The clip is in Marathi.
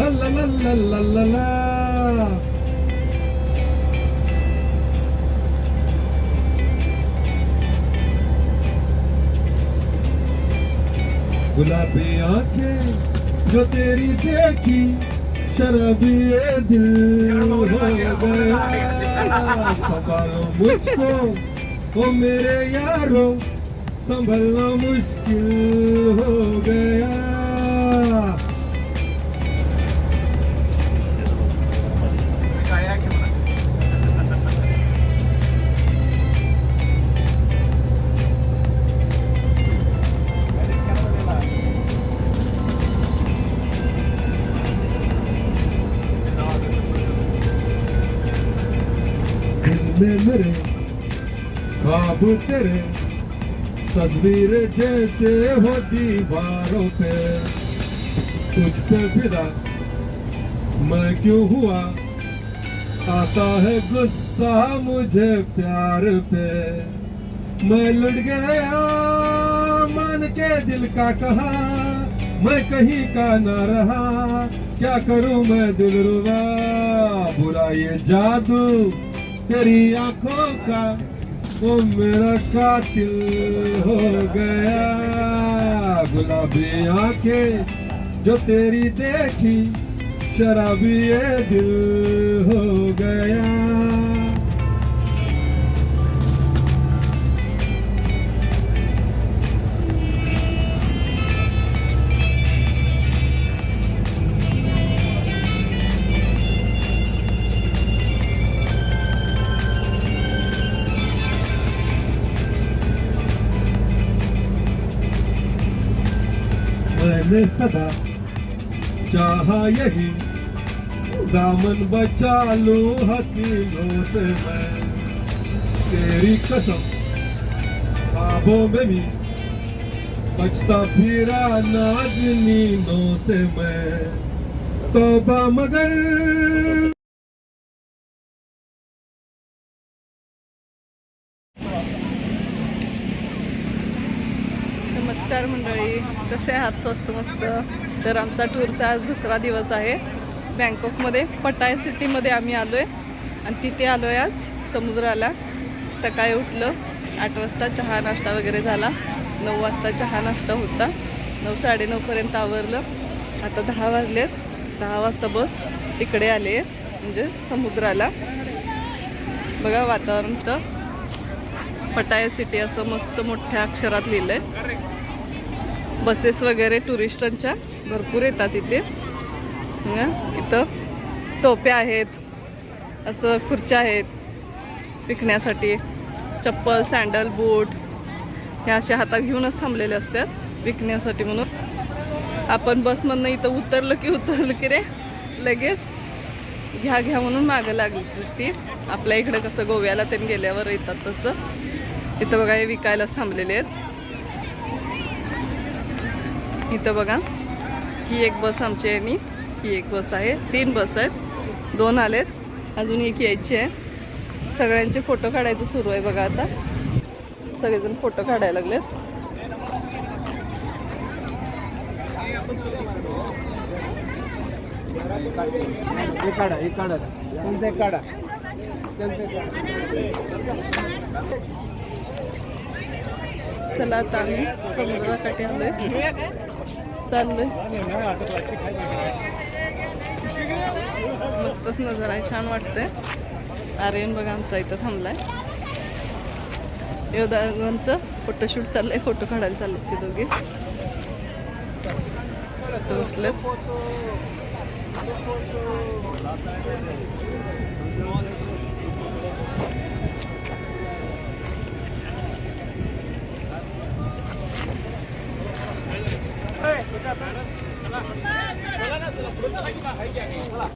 ला ला ला ला ला ला ला गुलाबी आंखें जो तेरी देखी शराबी ये दिल हो गया। संभालो मुझको ओ मेरे यारो संभलना मुश्किल हो गया। में मेरे ख्वाब तेरे, तस्वीर जैसे हो दीवारों पे। तुझ पे फिदा, मैं क्यों हुआ? आता है गुस्सा मुझे प्यार पे। मैं लुट गया, मान के दिल का कहा। मैं कहीं का ना रहा, क्या करूँ मैं दिल रुबा बुरा ये जादू तेरी आंखों का वो मेरा कातिल हो गया। गुलाबी आंखें जो तेरी देखी शराबी ये दिल हो मैंने सदा। चाहा यही दामन बचा लो हसीनों से मैं। तेरी कसम खाबों में भी। बचता फिरा नाजनीनों से मैं। तोबा मगर नमस्कार मंडळी. कसे आहात? स्वस्त मस्त. तर आमचा टूरचा आज दुसरा दिवस आहे. बँकॉकमध्ये पटाय सिटीमध्ये आम्ही आलो आहे आणि तिथे आलो आहे आज समुद्राला. सकाळी उठलं. आठ वाजता चहा नाश्ता वगैरे झाला. नऊ वाजता चहा नाश्ता होता. नऊ साडेनऊपर्यंत आवरलं. आता दहा वाजलेत. दहा वाजता बस इकडे आले म्हणजे समुद्राला. बघा वातावरण तर. पटाया सिटी असं मस्त मोठ्या अक्षरात लिहिलं आहे बसेस वगैरे टुरिस्टांच्या भरपूर येतात इथे. इथं टोप्या आहेत असं खुर्च्या आहेत विकण्यासाठी. चप्पल सँडल बूट ह्या अशा हातात घेऊनच थांबलेले असतात विकण्यासाठी म्हणून. आपण बसमधनं इथं उतरलं की उतरलं की रे लगेच घ्या घ्या म्हणून मागं लागली ती. आपल्या इकडं कसं गोव्याला त्यांनी गेल्यावर येतात तसं. इथं बघा हे विकायलाच थांबलेले आहेत. इथं बघा. ही एक बस आमची आहे आणि ही एक बस आहे. तीन बस आहेत. दोन आलेत. अजून एक यायची आहे. सगळ्यांचे फोटो काढायचं सुरू आहे बघा आता. सगळेजण फोटो काढायला लागलेत. चला आता आम्ही समुद्राकाठी आलोय. चाललंय. मस्तच नजर आहे छान वाटतंय. आर्यन बघा आमचा इथं थांबलाय. योदांचं फोटोशूट चाललंय फोटो काढायला चाललेत ते दोघे. बसलेत. 你个海鲜够了。